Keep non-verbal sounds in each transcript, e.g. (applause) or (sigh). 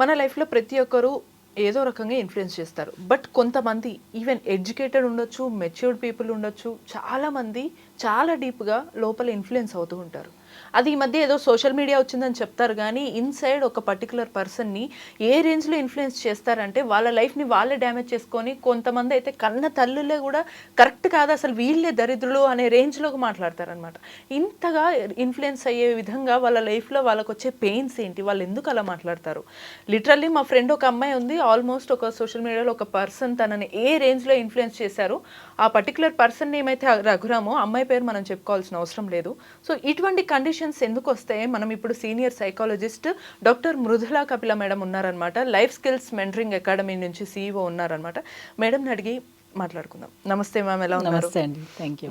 మన లైఫ్లో ప్రతి ఒక్కరూ ఏదో రకంగా ఇన్ఫ్లుయెన్స్ చేస్తారు. బట్ కొంతమంది ఈవెన్ ఎడ్యుకేటెడ్ ఉండొచ్చు మెచ్యూర్డ్ పీపుల్ ఉండొచ్చు చాలామంది చాలా డీప్గా లోపల ఇన్ఫ్లుయెన్స్ అవుతూ ఉంటారు. అది ఈ మధ్య ఏదో సోషల్ మీడియా వచ్చిందని చెప్తారు కానీ ఇన్సైడ్ ఒక పర్టికులర్ పర్సన్ని ఏ రేంజ్లో ఇన్ఫ్లుయెన్స్ చేస్తారంటే వాళ్ళ లైఫ్ని వాళ్ళే డ్యామేజ్ చేసుకొని కొంతమంది అయితే కన్న తల్లులే కూడా కరెక్ట్ కాదు అసలు వీళ్ళే దరిద్రులు అనే రేంజ్లోకి మాట్లాడతారనమాట ఇంతగా ఇన్ఫ్లుయెన్స్ అయ్యే విధంగా వాళ్ళ లైఫ్లో వాళ్ళకి వచ్చే పెయిన్స్ ఏంటి? వాళ్ళు ఎందుకు అలా మాట్లాడతారు? లిటరల్లీ మా ఫ్రెండ్ ఒక అమ్మాయి ఉంది ఆల్మోస్ట్ ఒక సోషల్ మీడియాలో ఒక పర్సన్ తనని ఏ రేంజ్లో ఇన్ఫ్లుయెన్స్ చేశారు ఆ పర్టికులర్ పర్సన్ ఏమైతే రఘురామో అమ్మాయి పేరు మనం చెప్పుకోవాల్సిన అవసరం లేదు. సో ఇటువంటి కండిషన్స్ ఎందుకు వస్తాయి మనం ఇప్పుడు senior psychologist doctor Mrudula Kapila madam ఉన్నారనమాట లైఫ్ స్కిల్స్ మెంటరింగ్ అకాడమీ నుంచి సీఈఓ ఉన్నారనమాట మేడంని అడిగి మాట్లాడుకుందాం. నమస్తే మ్యామ్ ఎలా ఉన్నారు?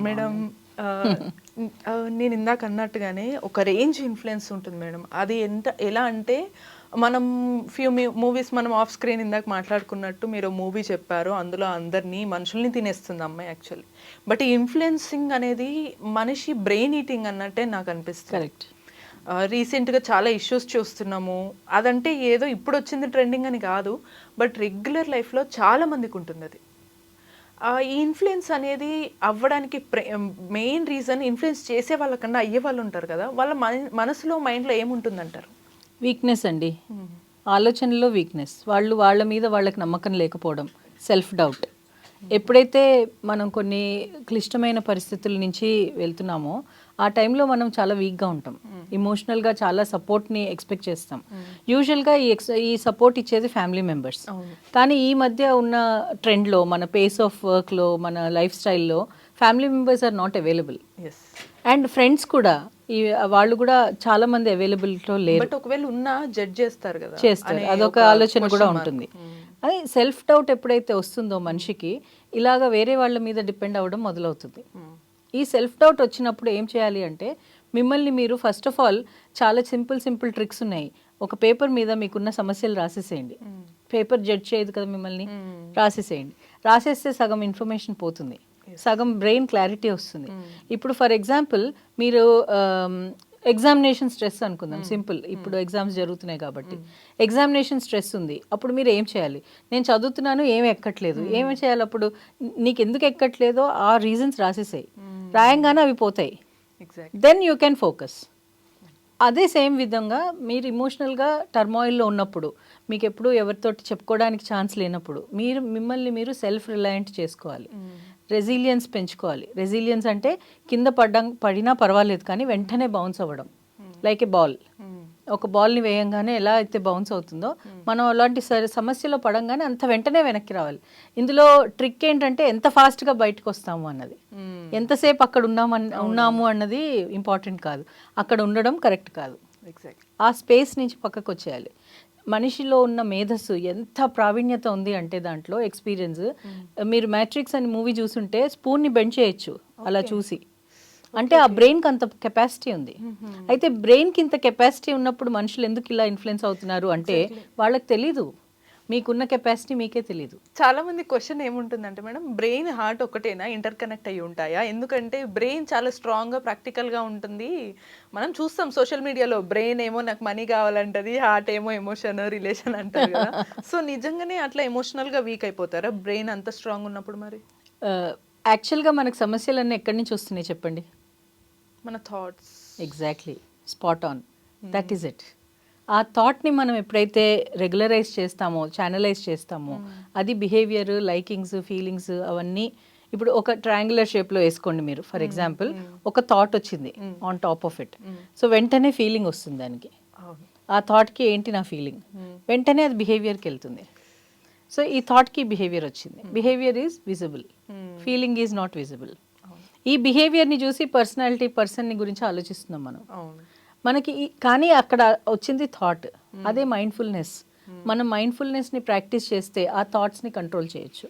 మేడం నేను ఇందాక అన్నట్టుగానే ఒక రేంజ్ ఇన్ఫ్లుయెన్స్ ఉంటుంది మేడం. అది ఎంత ఎలా అంటే మనం ఫ్యూ మూవీస్ మనం ఆఫ్ స్క్రీన్ ఇందాక మాట్లాడుకున్నట్టు మీరు మూవీ చెప్పారు. అందులో అందరినీ మనుషుల్ని తినేస్తుంది అమ్మాయి యాక్చువల్లీ. బట్ ఈ ఇన్ఫ్లుయెన్సింగ్ అనేది మనిషి బ్రెయిన్ ఈటింగ్ అన్నట్టే నాకు అనిపిస్తుంది. కరెక్ట్. రీసెంట్గా చాలా ఇష్యూస్ చూస్తున్నాము. అదంటే ఏదో ఇప్పుడు వచ్చింది ట్రెండింగ్ అని కాదు బట్ రెగ్యులర్ లైఫ్లో చాలా మందికి ఉంటుంది అది ఈ ఇన్ఫ్లుయెన్స్ అనేది అవ్వడానికి మెయిన్ రీజన్ ఇన్ఫ్లుయెన్స్ చేసే వాళ్ళకన్నా అయ్యే వాళ్ళు ఉంటారు కదా వాళ్ళ మన- మనసులో మైండ్లో ఏముంటుందంటారు? వీక్నెస్ అండి. ఆలోచనలో వీక్నెస్. వాళ్ళు వాళ్ళ మీద వాళ్ళకి నమ్మకం లేకపోవడం సెల్ఫ్ డౌట్. ఎప్పుడైతే మనం కొన్ని క్లిష్టమైన పరిస్థితుల నుంచి వెళ్తున్నామో ఆ టైంలో మనం చాలా వీక్గా ఉంటాం. ఇమోషనల్గా చాలా సపోర్ట్ని ఎక్స్పెక్ట్ చేస్తాం. యూజువల్గా ఈ ఎక్స్ ఈ సపోర్ట్ ఇచ్చేది ఫ్యామిలీ మెంబర్స్ కానీ ఈ మధ్య ఉన్న ట్రెండ్లో మన పేస్ ఆఫ్ వర్క్లో మన లైఫ్ స్టైల్లో family members are not available and friends కూడా ఈ వాళ్ళు కూడా చాలా మంది అవైలబిలిటీలో లేరు. బట్ ఒకవేళ ఉన్నా జడ్జ్ చేస్తారు కదా. చేస్తారు. అదొక ఆలోచన కూడా. ఉంటుంది. అది సెల్ఫ్ డౌట్ ఎప్పుడైతే వస్తుందో మనిషికి ఇలాగ వేరే వాళ్ళ మీద డిపెండ్ అవ్వడం మొదలవుతుంది. ఈ సెల్ఫ్ డౌట్ వచ్చినప్పుడు ఏం చేయాలి అంటే మిమ్మల్ని మీరు ఫస్ట్ ఆఫ్ ఆల్ చాలా సింపుల్ సింపుల్ ట్రిక్స్ ఉన్నాయి. ఒక పేపర్ మీద మీకున్న సమస్యలు రాసేసేయండి. పేపర్ జడ్జ్ చేయదు కదా మిమ్మల్ని? రాసేసేయండి. రాసేస్తే సగం ఇన్ఫర్మేషన్ పోతుంది. సగం బ్రెయిన్ క్లారిటీ వస్తుంది. ఇప్పుడు ఫర్ ఎగ్జాంపుల్ మీరు ఎగ్జామినేషన్ స్ట్రెస్ అనుకుందాం. సింపుల్ ఇప్పుడు ఎగ్జామ్స్ జరుగుతున్నాయి కాబట్టి. ఎగ్జామినేషన్ స్ట్రెస్ ఉంది. అప్పుడు మీరు ఏం చేయాలి? నేను చదువుతున్నాను ఏమి ఎక్కట్లేదు. ఏమి చేయాలి అప్పుడు? నీకు ఎందుకు ఎక్కట్లేదో ఆ రీజన్స్ రాసేసాయి. రాయంగానే అవి పోతాయి. దెన్ యూ కెన్ ఫోకస్ అదే సేమ్ విధంగా మీరు ఇమోషనల్గా టర్మాయిల్లో ఉన్నప్పుడు మీకు ఎప్పుడు ఎవరితోటి చెప్పుకోవడానికి ఛాన్స్ లేనప్పుడు మీరు మిమ్మల్ని మీరు సెల్ఫ్ రిలయంట్ చేసుకోవాలి రెసిలియన్స్ పెంచుకోవాలి. రెసిలియన్స్ అంటే కింద పడ్డం పడినా పర్వాలేదు కానీ వెంటనే బౌన్స్ అవ్వడం. లైక్ ఏ బాల్ ఒక బాల్ని వేయంగానే ఎలా అయితే బౌన్స్ అవుతుందో మనం అలాంటి స- సమస్యలో పడంగానే అంత వెంటనే వెనక్కి రావాలి. ఇందులో ట్రిక్ ఏంటంటే ఎంత ఫాస్ట్గా బయటకు వస్తాము అన్నది. ఎంతసేపు అక్కడ ఉన్నామన్ ఉన్నాము అన్నది ఇంపార్టెంట్ కాదు. అక్కడ ఉండడం కరెక్ట్ కాదు. ఎగ్జాక్ట్ ఆ స్పేస్ నుంచి పక్కకు వచ్చేయాలి మనిషిలో ఉన్న మేధస్సు ఎంత ప్రావీణ్యత ఉంది అంటే దాంట్లో ఎక్స్పీరియన్స్ మీరు మ్యాట్రిక్స్ అని మూవీ చూసుంటే స్పూన్ని బెండ్ చేయొచ్చు అలా చూసి. అంటే ఆ బ్రెయిన్కి అంత కెపాసిటీ ఉంది. అయితే బ్రెయిన్కి ఇంత కెపాసిటీ ఉన్నప్పుడు మనుషులు ఎందుకు ఇలా ఇన్ఫ్లుయెన్స్ అవుతున్నారు అంటే వాళ్ళకి తెలీదు. మీకున్న కెపాసిటీ మీకే తెలీదు. చాలా మంది క్వశ్చన్ ఏముంటుందంటే మేడం బ్రెయిన్ హార్ట్ ఒకటేనా? ఇంటర్ కనెక్ట్ అయ్యి ఉంటాయా? ఎందుకంటే బ్రెయిన్ చాలా స్ట్రాంగ్గా ప్రాక్టికల్గా ఉంటుంది. మనం చూస్తాం సోషల్ మీడియాలో బ్రెయిన్ ఏమో నాకు మనీ కావాలంటది హార్ట్ ఏమో ఎమోషన్ రిలేషన్ అంటారు కదా. (laughs) సో నిజంగానే అట్లా ఎమోషనల్గా వీక్ అయిపోతారా? బ్రెయిన్ అంత స్ట్రాంగ్ ఉన్నప్పుడు మరి? యాక్చువల్గా మనకు సమస్యలన్నీ ఎక్కడి నుంచి వస్తున్నాయి చెప్పండి? మన thoughts exactly spot on that is it ఆ థాట్ని మనం ఎప్పుడైతే రెగ్యులరైజ్ చేస్తామో ఛానలైజ్ చేస్తామో అది బిహేవియర్ లైకింగ్స్ ఫీలింగ్స్ అవన్నీ ఇప్పుడు ఒక ట్రయాంగులర్ షేప్లో వేసుకోండి మీరు. ఫర్ ఎగ్జాంపుల్ ఒక థాట్ వచ్చింది on top of it so వెంటనే ఫీలింగ్ వస్తుంది దానికి. ఆ థాట్కి ఏంటి నా ఫీలింగ్ వెంటనే అది బిహేవియర్కి వెళ్తుంది. సో ఈ థాట్కి బిహేవియర్ వచ్చింది. Behaviour is visible feeling is not visible ఈ బిహేవియర్ని చూసి పర్సనాలిటీ పర్సన్ని గురించి ఆలోచిస్తున్నాం మనం. మనకి కానీ అక్కడ వచ్చింది థాట్ అదే మైండ్ఫుల్నెస్ మనం మైండ్ఫుల్నెస్ని ప్రాక్టీస్ చేస్తే ఆ థాట్స్ని కంట్రోల్ చేయొచ్చు.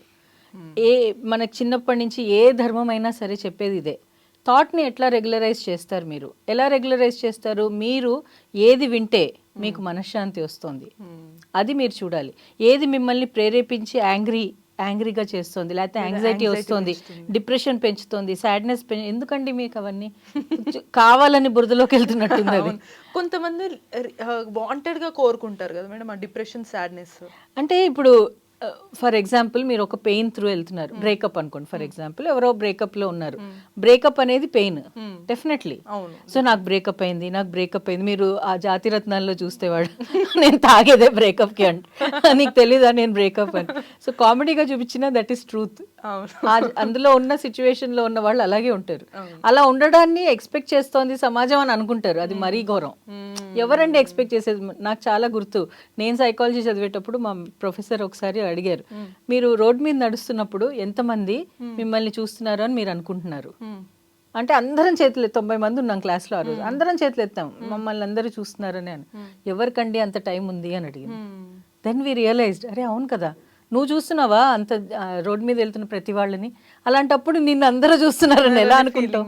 ఏ మనకి చిన్నప్పటి నుంచి ఏ ధర్మం అయినా సరే చెప్పేది ఇదే. థాట్ని ఎట్లా రెగ్యులరైజ్ చేస్తారు మీరు? ఎలా రెగ్యులరైజ్ చేస్తారు? మీరు ఏది వింటే మీకు మనశ్శాంతి వస్తుంది. అది మీరు చూడాలి. ఏది మిమ్మల్ని ప్రేరేపించి యాంగ్రీ యాంగ్రీగా చేస్తుంది లేకపోతే యాంగ్జైటీ వస్తుంది డిప్రెషన్ పెంచుతుంది సాడ్నెస్ ఎందుకండి మీకు అవన్నీ? కావాలని బురదలోకి వెళ్తున్నట్టుంది అది. కొంతమంది వాంటెడ్గా కోరుకుంటారు కదా మేడం ఆ డిప్రెషన్ సాడ్నెస్ అంటే ఇప్పుడు ఫర్ ఎగ్జాంపుల్ మీరు ఒక పెయిన్ త్రూ వెళ్తున్నారు బ్రేకప్ అనుకోండి ఫర్ ఎగ్జాంపుల్ ఎవరో బ్రేకప్లో ఉన్నారు. బ్రేకప్ అనేది పెయిన్ డెఫినెట్లీ సో నాకు బ్రేకప్ అయింది నాకు బ్రేకప్ అయింది. మీరు ఆ జాతి రత్నాల్లో చూస్తే వాడు (laughs) నేను తాగేదే బ్రేకప్కి అంట. (laughs) నీకు తెలీదా నేను బ్రేకప్ అని? సో కామెడీగా చూపించిన దట్ ఈస్ ట్రూత్ అందులో ఉన్న సిచ్యువేషన్లో ఉన్న వాళ్ళు అలాగే ఉంటారు. అలా ఉండడాన్ని ఎక్స్పెక్ట్ చేస్తోంది సమాజం అని అనుకుంటారు అది మరీ ఘోరం. ఎవరండి ఎక్స్పెక్ట్ చేసేది? నాకు చాలా గుర్తు. నేను సైకాలజీ చదివేటప్పుడు మా ప్రొఫెసర్ ఒకసారి అడిగారు. మీరు రోడ్ మీద నడుస్తున్నప్పుడు ఎంతమంది మిమ్మల్ని చూస్తున్నారు అని మీరు అనుకుంటున్నారు? అంటే అందరం చేతులు తొంభై మంది ఉన్నాం క్లాస్లో ఆ రోజు. అందరం చేతులు ఎత్తాం. మమ్మల్ని అందరూ చూస్తున్నారని అని. ఎవరికండి అంత టైం ఉంది అని అడిగింది. దెన్ వి రియలైజ్డ్ అరే అవును కదా. నువ్వు చూస్తున్నావా అంత రోడ్ మీద వెళ్తున్న ప్రతి వాళ్ళని? అలాంటప్పుడు నిన్ను అందరూ చూస్తున్నారని ఎలా అనుకుంటాం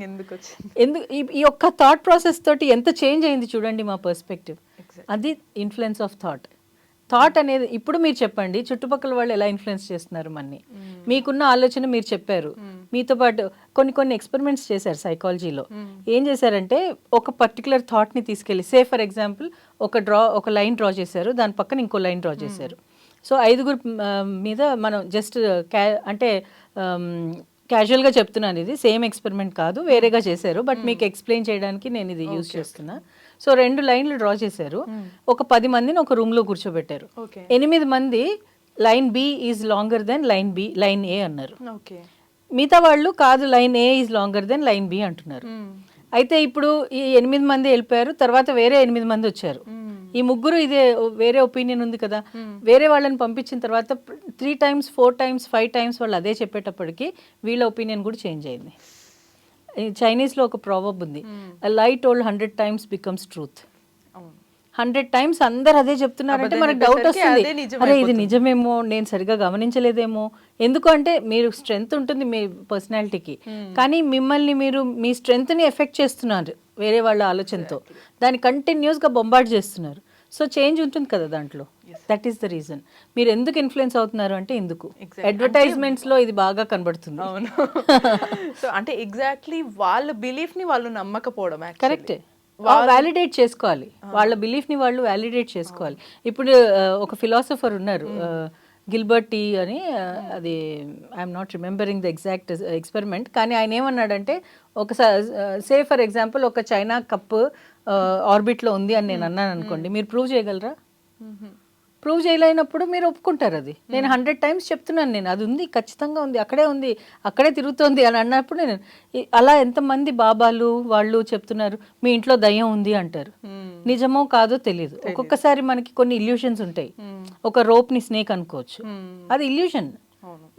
ఎందుకు ఈ- ఒక్క థాట్ ప్రాసెస్ తోటి ఎంత చేంజ్ అయింది చూడండి మా పర్స్పెక్టివ్ అది ఇన్ఫ్లుయెన్స్ ఆఫ్ థాట్ థాట్ అనేది ఇప్పుడు మీరు చెప్పండి చుట్టుపక్కల వాళ్ళు ఎలా ఇన్ఫ్లుయెన్స్ చేస్తున్నారు మన్ని? మీకున్న ఆలోచన మీరు చెప్పారు. మీతో పాటు కొన్ని కొన్ని ఎక్స్పెరిమెంట్స్ చేశారు సైకాలజీలో ఏం చేశారంటే ఒక పర్టికులర్ థాట్ని తీసుకెళ్ళి సే ఫర్ ఎగ్జాంపుల్ ఒక డ్రా ఒక లైన్ డ్రా చేశారు దాని పక్కన ఇంకో లైన్ డ్రా చేశారు. సో ఐదుగురు మీద మనం జస్ట్ క్యా అంటే క్యాజువల్గా చెప్తున్నాను ఇది సేమ్ ఎక్స్పెరిమెంట్ కాదు వేరేగా చేశారు బట్ మీకు ఎక్స్ప్లెయిన్ చేయడానికి నేను ఇది యూజ్ చేస్తున్నా. సో రెండు లైన్లు డ్రా చేశారు. ఒక పది మందిని ఒక రూమ్లో కూర్చోబెట్టారు ఎనిమిది మంది line B is longer than line B line A అన్నారు. మిగతా వాళ్ళు కాదు line A is longer than line B అంటున్నారు. అయితే ఇప్పుడు ఈ ఎనిమిది మంది వెళ్ళిపోయారు తర్వాత వేరే ఎనిమిది మంది వచ్చారు. ఈ ముగ్గురు ఇదే వేరే ఒపీనియన్ ఉంది కదా. వేరే వాళ్ళని పంపించిన తర్వాత three times four times five times వాళ్ళు అదే చెప్పేటప్పటికి వీళ్ళ ఒపీనియన్ కూడా చేంజ్ అయింది. చైనీస్లో ఒక ప్రావబ్ ఉంది. Lie told hundred times becomes truth hundred times అందరు అదే చెప్తున్నారంటే మనకు డౌట్ వస్తుంది. అరే ఇది నిజమేమో నేను సరిగా గమనించలేదేమో. ఎందుకు అంటే మీరు స్ట్రెంగ్త్ ఉంటుంది మీ పర్సనాలిటీకి కానీ మిమ్మల్ని మీరు మీ strength ని ఎఫెక్ట్ చేస్తున్నారు వేరే వాళ్ళ ఆలోచనతో. దాన్ని కంటిన్యూస్గా బొంబార్డ్ చేస్తున్నారు. సో చేంజ్ ఉంటుంది కదా దాంట్లో. దట్ ఈస్ ద రీజన్ మీరు ఎందుకు ఇన్ఫ్లుయెన్స్ అవుతున్నారు అంటే ఎందుకు అడ్వర్టైజ్మెంట్స్లో ఇది బాగా కనబడుతుంది. అవును. సో అంటే ఎగ్జాక్ట్లీ వాళ్ళ బిలీఫ్ని వాళ్ళు నమ్మకపోవడం కరెక్టే వ్యాలిడేట్ చేసుకోవాలి. వాళ్ళ బిలీఫ్ని వాళ్ళు వ్యాలిడేట్ చేసుకోవాలి. ఇప్పుడు ఒక ఫిలాసఫర్ ఉన్నారు గిల్బర్ట్ టీ అని అది I'm not remembering the exact experiment కానీ ఆయన ఏమన్నాడంటే ఒక సే ఫర్ ఎగ్జాంపుల్ ఒక చైనా కప్ ఆర్బిట్లో ఉంది అని నేను అన్నాను అనుకోండి మీరు ప్రూవ్ చేయగలరా? ప్రూవ్ చేయలేనప్పుడు మీరు ఒప్పుకుంటారు అది. నేను హండ్రెడ్ టైమ్స్ చెప్తున్నాను నేను అది ఉంది ఖచ్చితంగా ఉంది అక్కడే ఉంది అక్కడే తిరుగుతోంది అని అన్నప్పుడు నేను అలా ఎంతమంది బాబాలు వాళ్ళు చెప్తున్నారు మీ ఇంట్లో దయ్యం ఉంది అంటారు. నిజమో కాదో తెలియదు ఒక్కొక్కసారి మనకి కొన్ని ఇల్యూషన్స్ ఉంటాయి. ఒక రోప్ని స్నేక్ అనుకోవచ్చు అది ఇల్యూషన్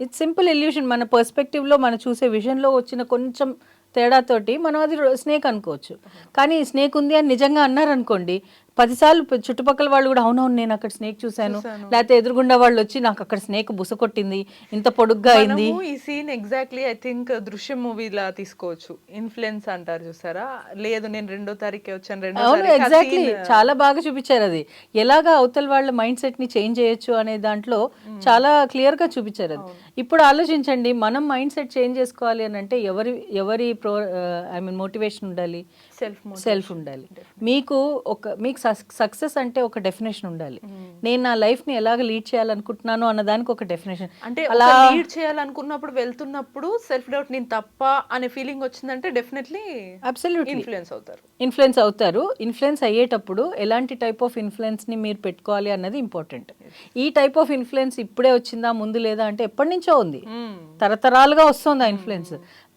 ఇట్స్ సింపుల్ ఇల్యూషన్ మన పర్స్పెక్టివ్లో మనం చూసే విజన్లో వచ్చిన కొంచెం తేడాతోటి మనం అది స్నేక్ అనుకోవచ్చు. కానీ స్నేక్ ఉంది అని నిజంగా అన్నారు అనుకోండి పదిసార్లు చుట్టుపక్కల వాళ్ళు కూడా అవునవును నేను అక్కడ స్నేక్ చూశాను. లేకపోతే ఎదురుగుండా వాళ్ళు వచ్చి నాకు అక్కడ స్నేక్ బుస కొట్టింది ఇంత పొడుగ్గా అయింది. ఈ సీన్ ఎగ్జాక్ట్లీ ఐ థింక్ దృశ్యం మూవీలా తీసుకోవచ్చు. ఇన్ఫ్లుయెన్స్ అంటారు చూసారా? లేదు నేను రెండో తారీఖే వచ్చాను రెండో అవును ఎగ్జాక్ట్లీ చాలా బాగా చూపించారు అది. ఎలాగా అవతల వాళ్ళ మైండ్ సెట్ని చేంజ్ చేయొచ్చు అనే దాంట్లో చాలా క్లియర్గా చూపించారు అది. ఇప్పుడు ఆలోచించండి మనం మైండ్ సెట్ చేంజ్ చేసుకోవాలి అని అంటే ఎవరి ఎవరి ప్రో ఐ మీన్ మోటివేషన్ ఉండాలి? సెల్ఫ్ సెల్ఫ్ ఉండాలి. మీకు ఒక మీకు సక్సెస్ అంటే ఒక డెఫినేషన్ ఉండాలి. నేను నా లైఫ్ని ఎలాగ లీడ్ చేయాలనుకుంటున్నాను అన్న దానికి ఒక డెఫినేషన్ అంటే అలా లీడ్ చేయాలనుకున్నప్పుడు వెళ్తున్నప్పుడు సెల్ఫ్ డౌట్ నేను తప్ప అనే ఫీలింగ్ వచ్చిందంటే డెఫినెట్లీ అబ్సల్యూట్లీ ఇన్ఫ్లుయెన్స్ అవుతారు. ఇన్ఫ్లుయెన్స్ అవుతారు. ఇన్ఫ్లుయెన్స్ అయ్యేటప్పుడు ఎలాంటి టైప్ ఆఫ్ ఇన్ఫ్లుయెన్స్ని మీరు పెట్టుకోవాలి అన్నది ఇంపార్టెంట్ ఈ టైప్ ఆఫ్ ఇన్ఫ్లుయెన్స్ ఇప్పుడే వచ్చిందా ముందు లేదా అంటే ఎప్పటి నుంచో ఉంది. తరతరాలుగా వస్తుంది ఆ ఇన్ఫ్లుయెన్స్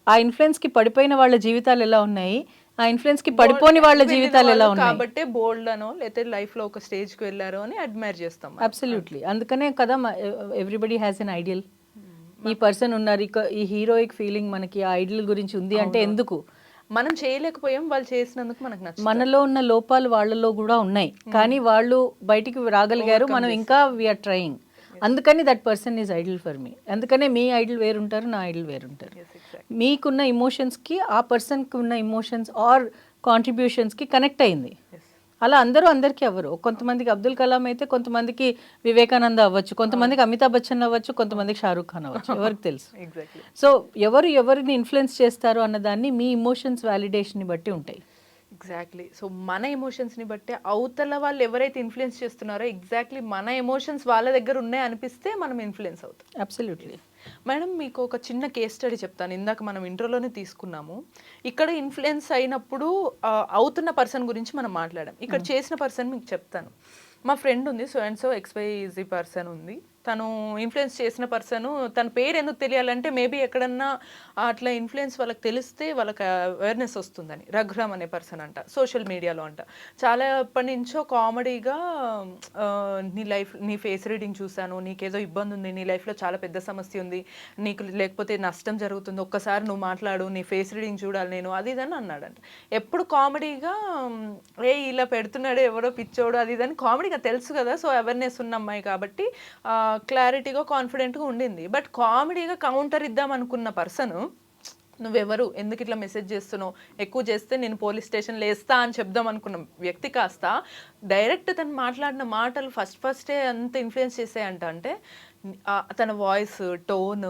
ఆ ఇన్ఫ్లుయెన్స్కి పడిపోయిన వాళ్ళ జీవితాలు ఎలా ఉన్నాయి? ఆ ఇన్ఫ్లుయెన్స్కి పడిపోని వాళ్ళ జీవితాలు ఎలా ఉన్నాయి? కాబట్టి బోల్డ్ అనో లేకపోతే లైఫ్లో ఒక స్టేజ్కి వెళ్ళారో అని అడ్మైర్ చేస్తాం. అబ్సల్యూట్లీ. అందుకనే కదా ఎవ్రీబడి హ్యాస్ ఎన్ ఐడియల్. ఈ పర్సన్ ఉన్నారు ఈ హీరోయిక్ ఫీలింగ్ మనకి ఆ ఐడియల్ గురించి ఉంది అంటే ఎందుకు? మనం చేయలేకపోయాం వాళ్ళు చేసినందుకు మనకు నచ్చింది మనలో ఉన్న లోపాలు వాళ్ళలో కూడా ఉన్నాయి. కానీ వాళ్ళు బయటికి రాగలిగారు మనం ఇంకా వీఆర్ ట్రయింగ్ అందుకని that person is ideal for me అందుకనే మీ ఐడిల్ వేరుంటారు నా ఐడిల్ వేరుంటారు మీకున్న ఎమోషన్స్కి ఆ పర్సన్కి ఉన్న ఎమోషన్స్ ఆర్ కాంట్రిబ్యూషన్స్కి కనెక్ట్ అయింది. అలా అందరూ అందరికీ అవ్వరు. కొంతమందికి అబ్దుల్ కలాం అయితే కొంతమందికి వివేకానంద అవ్వచ్చు కొంతమందికి అమితాబ్ బచ్చన్ అవ్వచ్చు కొంతమందికి షారూక్ ఖాన్ అవ్వచ్చు. (laughs) ఎవరికి తెలుసు. సో ఎవరు ఎవరిని ఇన్ఫ్లుయెన్స్ చేస్తారు అన్నదాన్ని మీ ఇమోషన్స్ వ్యాలిడేషన్ని బట్టి ఉంటాయి. ఎగ్జాక్ట్లీ సో మన ఎమోషన్స్ని బట్టి అవతల వాళ్ళు ఎవరైతే ఇన్ఫ్లుయెన్స్ చేస్తున్నారో ఎగ్జాక్ట్లీ మన ఎమోషన్స్ వాళ్ళ దగ్గర ఉన్నాయి అనిపిస్తే మనం ఇన్ఫ్లుయెన్స్ అవుతాం. అబ్సల్యూట్లీ మేడం మీకు ఒక చిన్న కేస్ స్టడీ చెప్తాను. ఇందాక మనం ఇంట్రోలోనే తీసుకున్నాము. ఇక్కడ ఇన్ఫ్లుయెన్స్ అయినప్పుడు అవుతున్న పర్సన్ గురించి మనం మాట్లాడాం. ఇక్కడ చేసిన పర్సన్ మీకు చెప్తాను. మా ఫ్రెండ్ ఉంది so and so XY easy person ఉంది. తను ఇన్ఫ్లుయెన్స్ చేసిన పర్సన్ తన పేరు ఎందుకు తెలియాలంటే మేబీ ఎక్కడన్నా అట్లా ఇన్ఫ్లుయెన్స్ వాళ్ళకి తెలిస్తే వాళ్ళకి అవేర్నెస్ వస్తుందని. రఘురామ్ అనే పర్సన్ అంట సోషల్ మీడియాలో అంట. చాలా ఎప్పటి నుంచో కామెడీగా నీ లైఫ్ నీ ఫేస్ రీడింగ్ చూశాను నీకేదో ఇబ్బంది ఉంది నీ లైఫ్లో చాలా పెద్ద సమస్య ఉంది నీకు లేకపోతే నష్టం జరుగుతుంది ఒక్కసారి నువ్వు మాట్లాడు నీ ఫేస్ రీడింగ్ చూడాలి నేను అది ఇదని అన్నాడంట. ఎప్పుడు కామెడీగా ఏ ఇలా పెడుతున్నాడు ఎవరో పిచ్చోడు అది ఇదని కామెడీగా తెలుసు కదా సో అవేర్నెస్ ఉన్న అమ్మాయి కాబట్టి క్లారిటీగా కాన్ఫిడెంట్గా ఉండింది. బట్ కామెడీగా కౌంటర్ ఇద్దాం అనుకున్న పర్సన్ నువ్వెవరు? ఎందుకు ఇట్లా మెసేజ్ చేస్తున్నావు? ఎక్కువ చేస్తే నేను పోలీస్ స్టేషన్లో వేస్తా అని చెప్దాం అనుకున్న వ్యక్తి కాస్త డైరెక్ట్ తను మాట్లాడిన మాటలు ఫస్ట్ ఫస్టే అంత ఇన్ఫ్లుయెన్స్ చేసాయంట అంటే తన వాయిస్ టోన్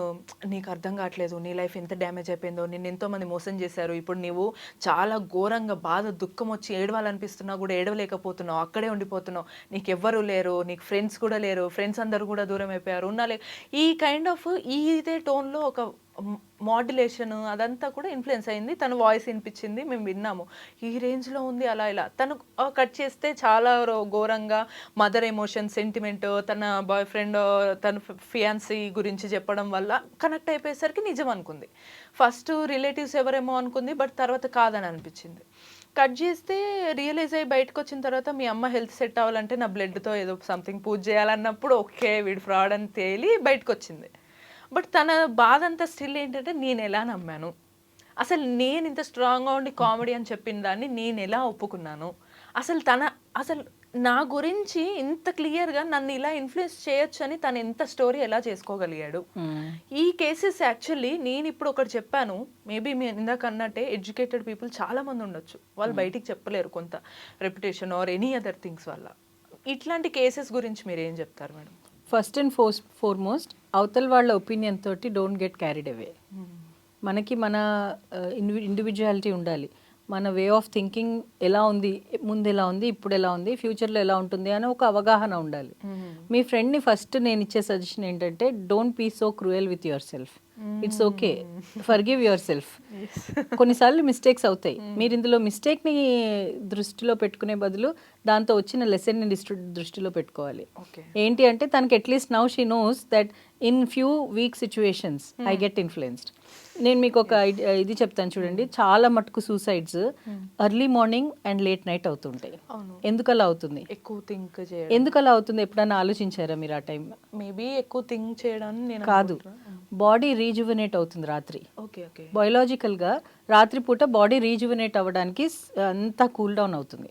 నీకు అర్థం కావట్లేదు. నీ లైఫ్ ఎంత డ్యామేజ్ అయిపోయిందో నిన్ను ఎంతోమంది మోసం చేశారు. ఇప్పుడు నీవు చాలా ఘోరంగా బాధ దుఃఖం వచ్చి ఏడవాలనిపిస్తున్నా కూడా ఏడవలేకపోతున్నావు. అక్కడే ఉండిపోతున్నావు. నీకు ఎవ్వరు లేరు. నీకు ఫ్రెండ్స్ కూడా లేరు. ఫ్రెండ్స్ అందరూ కూడా దూరం అయిపోయారు. ఉన్నా లే ఈ కైండ్ ఆఫ్ ఇదే టోన్లో ఒక మాడ్యులేషన్ అదంతా కూడా ఇన్ఫ్లుయెన్స్ అయింది. తన వాయిస్ వినిపించింది మేము విన్నాము. ఈ రేంజ్లో ఉంది అలా ఇలా. తను కట్ చేస్తే చాలా ఘోరంగా మదర్ ఎమోషన్ సెంటిమెంట్ తన బాయ్ ఫ్రెండ్ తన ఫియాన్సీ గురించి చెప్పడం వల్ల కనెక్ట్ అయిపోయేసరికి నిజం అనుకుంది. ఫస్ట్ రిలేటివ్స్ ఎవరేమో అనుకుంది బట్ తర్వాత కాదని అనిపించింది. కట్ చేస్తే రియలైజ్ అయ్యి బయటకు వచ్చిన తర్వాత మీ అమ్మ హెల్త్ సెట్ అవ్వాలంటే నా బ్లడ్తో ఏదో సంథింగ్ పూజ చేయాలన్నప్పుడు ఓకే వీడు ఫ్రాడ్ అని తేలి బయటకు వచ్చింది. బట్ తన బాధ అంతా స్టిల్ ఏంటంటే నేను ఎలా నమ్మాను? అసలు నేను ఇంత స్ట్రాంగ్గా ఉండి కామెడీ అని చెప్పిన దాన్ని నేను ఎలా ఒప్పుకున్నాను? అసలు తన అసలు నా గురించి ఇంత క్లియర్గా నన్ను ఇలా ఇన్ఫ్లుయెన్స్ చేయొచ్చు అని తను ఎంత స్టోరీ ఎలా చేసుకోగలిగాడు? ఈ కేసెస్ యాక్చువల్లీ నేను ఇప్పుడు ఒకటి చెప్పాను. మేబీ మీ ఇందాక అన్నట్టే ఎడ్యుకేటెడ్ పీపుల్ చాలా మంది ఉండొచ్చు. వాళ్ళు బయటికి చెప్పలేరు కొంత reputation or any other things వల్ల. ఇట్లాంటి కేసెస్ గురించి మీరు ఏం చెప్తారు madam? First and fore foremost అవతల వాళ్ళ ఒపీనియన్ తోటి డోంట్ గెట్ క్యారీడ్ అవే. మనకి మన ఇండివిజువాలిటీ ఉండాలి. మన వే ఆఫ్ థింకింగ్ ఎలా ఉంది ముందు ఎలా ఉంది ఇప్పుడు ఎలా ఉంది ఫ్యూచర్లో ఎలా ఉంటుంది అని ఒక అవగాహన ఉండాలి. మీ ఫ్రెండ్ని ఫస్ట్ నేను ఇచ్చే సజెషన్ ఏంటంటే don't be so cruel with yourself. It's okay forgive yourself కొన్నిసార్లు మిస్టేక్స్ అవుతాయి. మీరు ఇందులో మిస్టేక్ని దృష్టిలో పెట్టుకునే బదులు దాంతో వచ్చిన లెసన్ని దృష్టిలో పెట్టుకోవాలి. ఏంటి అంటే తనకి at least now she knows that in few weak situations I get influenced నేను మీకు ఒక ఇది చెప్తాను చూడండి. చాలా మటుకు suicides early morning and late night అవుతుంటాయి. అవును. ఎందుకు అలా అవుతుంది? ఎక్కువ థింక్ చేయడం. ఎందుకు అలా అవుతుంది? ఎప్పుడైనా ఆలోచించారా మీరు ఆ టైం మేబీ ఎక్కువ థింక్ చేయడానికి నేను కాదు. బాడీ రీజువనేట్ అవుతుంది రాత్రి. Okay okay. బయోలాజికల్గా రాత్రిపూట బాడీ రీజువనేట్ అవ్వడానికి అంతా కూల్ డౌన్ అవుతుంది.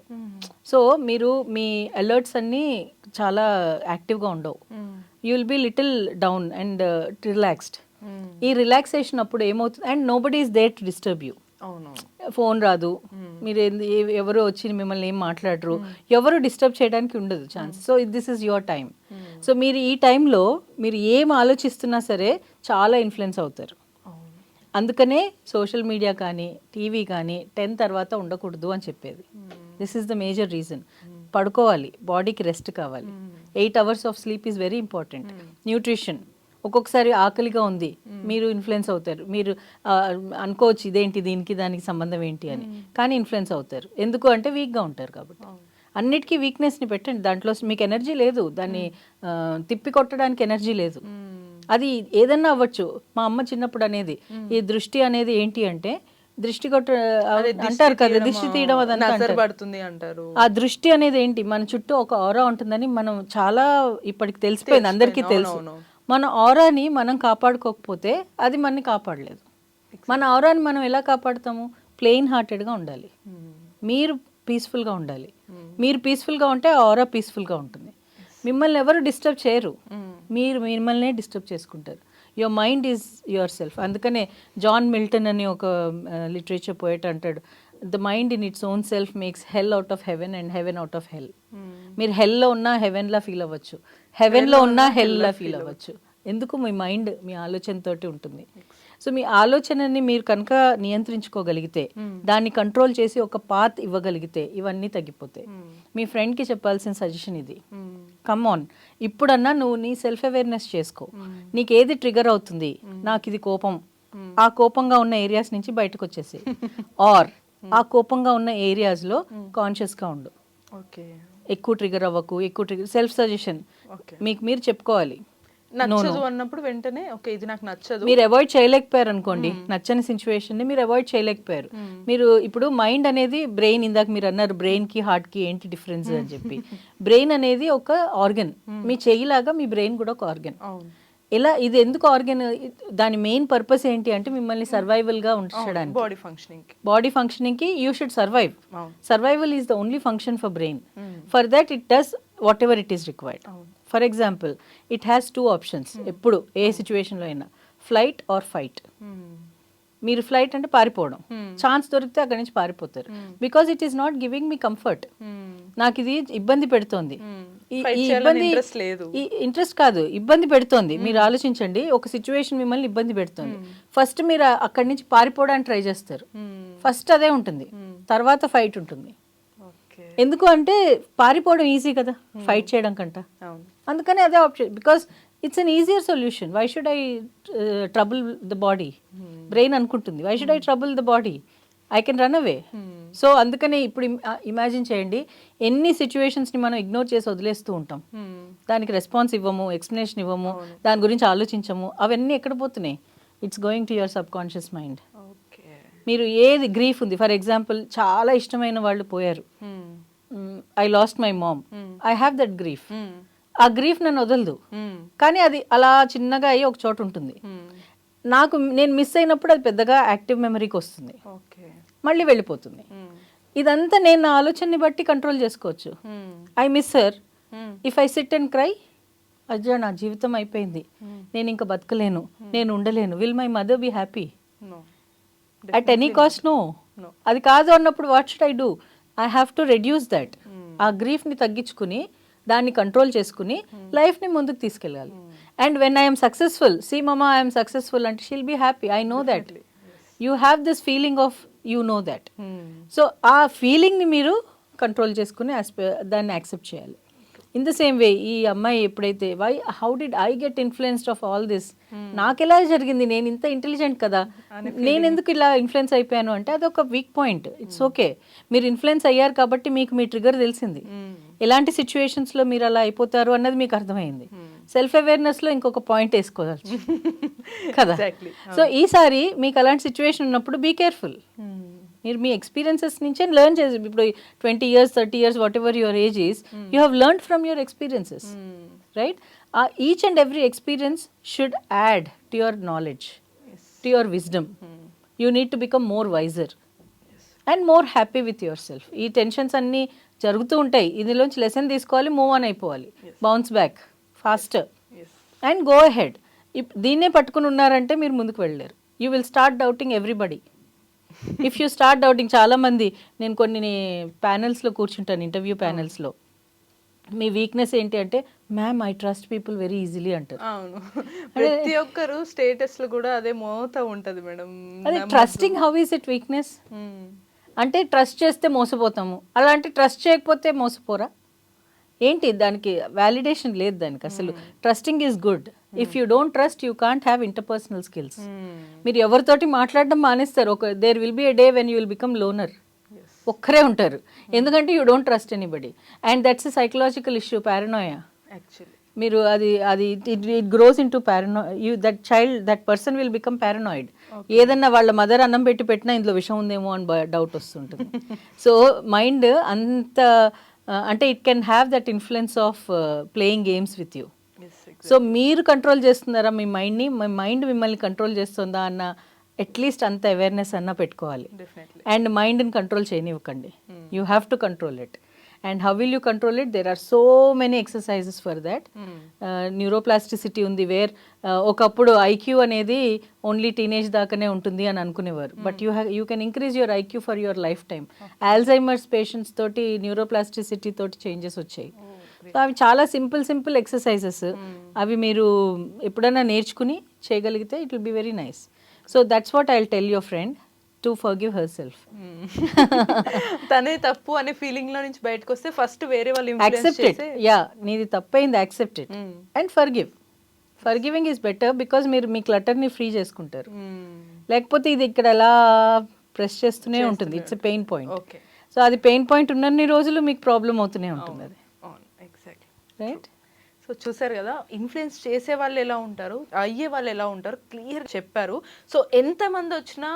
సో మీరు మీ అలర్ట్స్ అన్నీ చాలా యాక్టివ్గా ఉండవు. You will be little down and relaxed. ఈ రిలాక్సేషన్ అప్పుడు ఏమవుతుంది? And nobody is there to disturb you. అవును. ఫోన్ రాదు. మీరు ఏంది- ఏ- ఎవరు వచ్చి మిమ్మల్ని ఏం మాట్లాడరు. ఎవరు డిస్టర్బ్ చేయడానికి ఉండదు chance. So this is your time so మీరు ఈ టైంలో మీరు ఏం ఆలోచిస్తున్నా సరే చాలా ఇన్ఫ్లుయెన్స్ అవుతారు. అందుకనే సోషల్ మీడియా కానీ టీవీ కానీ టెన్ తర్వాత ఉండకూడదు అని చెప్పేది. This is the major reason పడుకోవాలి బాడీకి రెస్ట్ కావాలి. Eight hours of sleep is very important nutrition ఒక్కొక్కసారి ఆకలిగా ఉంది. మీరు ఇన్ఫ్లుయెన్స్ అవుతారు. మీరు అనుకోవచ్చు ఇదేంటి దీనికి దానికి సంబంధం ఏంటి అని. కానీ ఇన్ఫ్లుయెన్స్ అవుతారు. ఎందుకు అంటే వీక్గా ఉంటారు కాబట్టి. అన్నిటికీ వీక్నెస్ని పెట్టండి. దాంట్లో మీకు ఎనర్జీ లేదు. దాన్ని తిప్పి కొట్టడానికి ఎనర్జీ లేదు. అది ఏదన్నా అవ్వచ్చు. మా అమ్మ చిన్నప్పుడు అనేది ఈ దృష్టి అనేది ఏంటి అంటే దృష్టి కొట్ట అంటారు కదా దిష్టి తీయడం. పడుతుంది అంటారు. ఆ దృష్టి అనేది ఏంటి? మన చుట్టూ ఒక ఆరా ఉంటుందని మనం చాలా ఇప్పటికి తెలిసిపోయింది. అందరికీ తెలుసు. మన ఆరాని మనం కాపాడుకోకపోతే అది మనని కాపాడలేదు. మన ఆరాని మనం ఎలా కాపాడుతాము? ప్లెయిన్ హార్టెడ్గా ఉండాలి. మీరు పీస్ఫుల్గా ఉండాలి. మీరు పీస్ఫుల్గా ఉంటే ఆరా పీస్ఫుల్గా ఉంటుంది. మిమ్మల్ని ఎవరు డిస్టర్బ్ చేయరు. మీరు మిమ్మల్నే డిస్టర్బ్ చేసుకుంటారు. Your mind is yourself అందుకనే జాన్ మిల్టన్ అని ఒక లిటరేచర్ పోయట్ అంటాడు the mind in its own self makes hell out of heaven and heaven out of hell మీరు హెల్లో ఉన్నా హెవెన్లా ఫీల్ అవ్వచ్చు. హెవెన్లో ఉన్నా హెల్లా ఫీల్ అవ్వచ్చు. ఎందుకు మీ మైండ్ మీ ఆలోచనతోటి ఉంటుంది? సో మీ ఆలోచనని మీరు కనుక నియంత్రించుకోగలిగితే దాన్ని కంట్రోల్ చేసి ఒక పాత్ ఇవ్వగలిగితే ఇవన్నీ తగ్గిపోతాయి. మీ ఫ్రెండ్కి చెప్పాల్సిన సజెషన్ ఇది. కమ్ ఆన్ ఇప్పుడన్నా నువ్వు నీ సెల్ఫ్ అవేర్నెస్ చేసుకో నీకు ఏది ట్రిగర్ అవుతుంది? నాకు ఇది కోపం. ఆ కోపంగా ఉన్న ఏరియాస్ నుంచి బయటకు వచ్చేసి ఆర్ (laughs) ఆ కోపంగా ఉన్న ఏరియాస్లో కాన్షియస్గా ఉండు. ఓకే ఎక్కువ ట్రిగర్ అవ్వకు ఎక్కువ ట్రిగర్ సెల్ఫ్ సజెషన్ మీకు మీరు చెప్పుకోవాలి. నచ్చదు అన్నప్పుడు వెంటనే ఓకే ఇది నాకు నచ్చదు. మీరు అవాయిడ్ చేయలేకపోయారు అనుకోండి నచ్చని సిచ్యువేషన్ని మీరు అవాయిడ్ చేయలేకపోయారు. మీరు ఇప్పుడు మైండ్ అనేది బ్రెయిన్ ఇందాక మీరు అన్నారు బ్రెయిన్కి హార్ట్కి ఏంటి డిఫరెన్స్ అని చెప్పి. బ్రెయిన్ అనేది ఒక ఆర్గన్ మీ చెయ్యిలాగా మీ బ్రెయిన్ కూడా ఒక ఆర్గన్ ఇలా ఇది ఎందుకు ఆర్గన్ దాని మెయిన్ పర్పస్ ఏంటి అంటే మిమ్మల్ని సర్వైవల్గా ఉంచడానికి. Body functioning body ఫంక్షనింగ్కి you should survive survival is the only function for brain for that it does whatever it is required for example it has two options ఎప్పుడు ఏ సిచ్యువేషన్లో అయినా ఫ్లైట్ ఆర్ ఫైట్ మీరు ఫ్లైట్ అంటే పారిపోవడం. Chance దొరికితే అక్కడి నుంచి పారిపోతారు. Because it is not giving me comfort నాకు ఇది ఇబ్బంది పెడుతోంది. చేయాలని ఇబ్బంది ఇంట్రెస్ట్ కాదు ఇబ్బంది పెడుతోంది. మీరు ఆలోచించండి ఒక సిచ్యువేషన్ మిమ్మల్ని ఇబ్బంది పెడుతుంది. ఫస్ట్ మీరు అక్కడి నుంచి పారిపోవడానికి ట్రై చేస్తారు. ఫస్ట్ అదే ఉంటుంది. తర్వాత ఫైట్ ఉంటుంది. ఎందుకు అంటే పారిపోవడం ఈజీ కదా ఫైట్ చేయడం కంట. అందుకని అదే option because it's an easier solution why should I trouble the body brain అనుకుంటుంది. Why should I trouble the body I can run away so అందుకనే ఇప్పుడు ఇమాజిన్ చేయండి. ఎన్ని సిచ్యువేషన్స్ని మనం ఇగ్నోర్ చేసి వదిలేస్తూ ఉంటాం. దానికి రెస్పాన్స్ ఇవ్వము ఎక్స్ప్లెనేషన్ ఇవ్వము దాని గురించి ఆలోచించము. అవన్నీ ఎక్కడ పోతున్నాయి? It's going to your subconscious mind okay. మీరు ఏది గ్రీఫ్ ఉంది? ఫర్ ఎగ్జాంపుల్ చాలా ఇష్టమైన వాళ్ళు పోయారు. I lost my mom I have that grief ఆ గ్రీఫ్ నన్ను వదలదు. కానీ అది అలా చిన్నగా అయ్యి ఒక చోట ఉంటుంది. నాకు నేను మిస్ అయినప్పుడు అది పెద్దగా యాక్టివ్ మెమరీకి వస్తుంది. మళ్ళీ వెళ్ళిపోతుంది. ఇదంతా నేను నా ఆలోచనని బట్టి కంట్రోల్ చేసుకోవచ్చు. I miss sir if I sit and cry అజ్జా నా జీవితం అయిపోయింది. నేను ఇంకా బతకలేను. నేను ఉండలేను. Will my mother be happy at any cost no. అది కాదు అన్నప్పుడు what should I do I have to reduce that ఆ గ్రీఫ్ని తగ్గించుకుని దాన్ని కంట్రోల్ చేసుకుని లైఫ్ని ముందుకు తీసుకెళ్ళాలి. And when I'm successful see mama I'm successful అంటే she'll be happy I know that you have this feeling of you know that so ఆ ఫీలింగ్ని మీరు కంట్రోల్ చేసుకుని దాన్ని యాక్సెప్ట్ చేయాలి. ఇన్ ద సేమ్ వే ఈ అమ్మాయి ఎప్పుడైతే why how did I get influenced of all this నాకెలా జరిగింది? నేను ఇంత ఇంటెలిజెంట్ కదా. నేను ఎందుకు ఇలా ఇన్ఫ్లుయెన్స్ అయిపోయాను అంటే అది ఒక వీక్ పాయింట్ ఇట్స్ ఓకే మీరు ఇన్ఫ్లుయెన్స్ అయ్యారు కాబట్టి మీకు మీ ట్రిగర్ తెలిసింది. ఎలాంటి situations లో మీరు అలా అయిపోతారు అన్నది మీకు అర్థమైంది. సెల్ఫ్ అవేర్నెస్లో ఇంకొక పాయింట్ వేసుకోవచ్చు (laughs) కదా. సో ఈసారి మీకు అలాంటి సిచ్యువేషన్ ఉన్నప్పుడు బీ కేర్ఫుల్ మీరు మీ ఎక్స్పీరియన్సెస్ నుంచే లెర్న్ చేసి ఇప్పుడు twenty years thirty years whatever your age is you have learn from your experiences right each and every experience should add to your knowledge to your wisdom you need to become more wiser and more happy with yourself ఈ tensions అన్నీ జరుగుతూ ఉంటాయి. ఇందులోంచి lesson తీసుకోవాలి move on అయిపోవాలి. Bounce back faster and go head దీన్నే పట్టుకుని ఉన్నారంటే మీరు ముందుకు వెళ్ళలేరు. You will start doubting everybody if you start doubting చాలా మంది నేను కొన్ని ప్యానెల్స్లో కూర్చుంటాను ఇంటర్వ్యూ ప్యానెల్స్లో. మీ వీక్నెస్ ఏంటి అంటే ma'am I trust people very easily అంటారు. అవును. ప్రతి ఒక్కరు స్టేటస్లో కూడా అదే మోత ఉంటది మేడం. అదే trusting how is it weakness అంటే ట్రస్ట్ చేస్తే మోసపోతాము. అలాంటి ట్రస్ట్ చేయకపోతే మోసపోరా? ఏంటి దానికి వ్యాలిడేషన్ లేదు దానికి అసలు. Trusting is good if you don't trust you can't have interpersonal skills మీరు ఎవరితోటి మాట్లాడడం మానేస్తారు. ఒక there will be a day when you will become loner ఒక్కరే ఉంటారు. ఎందుకంటే you don't trust anybody and that's a psychological issue paranoia actually మీరు అది అది it grows into paranoia that child that person will become paranoid ఏదన్నా వాళ్ళ mother అన్నం పెట్టి పెట్టినా ఇందులో విషం ఉందేమో అని డౌట్ వస్తుంటుంది. సో మైండ్ అంత ఆ, అంటే it can have that influence of playing games with you so మీరు కంట్రోల్ చేస్తున్నారా మీ మైండ్ని మీ మైండ్ మిమ్మల్ని కంట్రోల్ చేస్తుందా అన్న అట్లీస్ట్ అంత అవేర్నెస్ అన్న పెట్టుకోవాలి. అండ్ మైండ్ని control చేయనివ్వకండి. You have to control it and how will you control it there are so many exercises for that neuroplasticity ఉంది వేర్ ఒకప్పుడు ఐక్యూ అనేది ఓన్లీ టీనేజ్ దాకానే ఉంటుంది అని అనుకునేవారు. But you have you can increase your IQ for your lifetime Alzheimer's patients తోటి neuroplasticity తోటి changes వచ్చాయి. సో అవి చాలా సింపుల్ సింపుల్ ఎక్సర్సైజెస్. అవి మీరు ఎప్పుడైనా నేర్చుకుని చేయగలిగితే it will be very nice. So that's what I tell your friend to forgive herself (laughs) తనే తప్పు అనే ఫీలింగ్లో నుంచి బయటకు వస్తే ఫస్ట్ వేరే వాళ్ళు influence యాక్సెప్ట్ ఇట్ చేసే యా నీది తప్పైంది accept it Mm. And forgive forgiving is better because మీరు మీ క్లటర్ని ఫ్రీ చేసుకుంటారు. మ్మ్. లేకపోతే ఇది ఇక్కడ ఎలా ప్రెస్ చేస్తూనే ఉంటుంది. It's pain point okay so అది పెయిన్ పాయింట్ ఉన్నన్ని రోజులు మీకు ప్రాబ్లం అవుతూనే ఉంటుంది. అది రైట్ సో చూసారు కదా ఇన్ఫ్లుయెన్స్ చేసే వాళ్ళు ఎలా ఉంటారు అయ్యే వాళ్ళు ఎలా ఉంటారు క్లియర్ చెప్పారు. సో ఎంతమంది వచ్చినా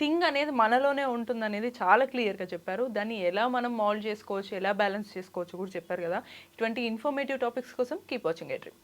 థింగ్ అనేది మనలోనే ఉంటుంది అనేది చాలా క్లియర్గా చెప్పారు. దాన్ని ఎలా మనం మాల్డ్ చేసుకోవచ్చు ఎలా బ్యాలెన్స్ చేసుకోవచ్చు కూడా చెప్పారు కదా. ఇటువంటి ఇన్ఫర్మేటివ్ టాపిక్స్ కోసం కీప్ వాచింగ్ ఎట్రీ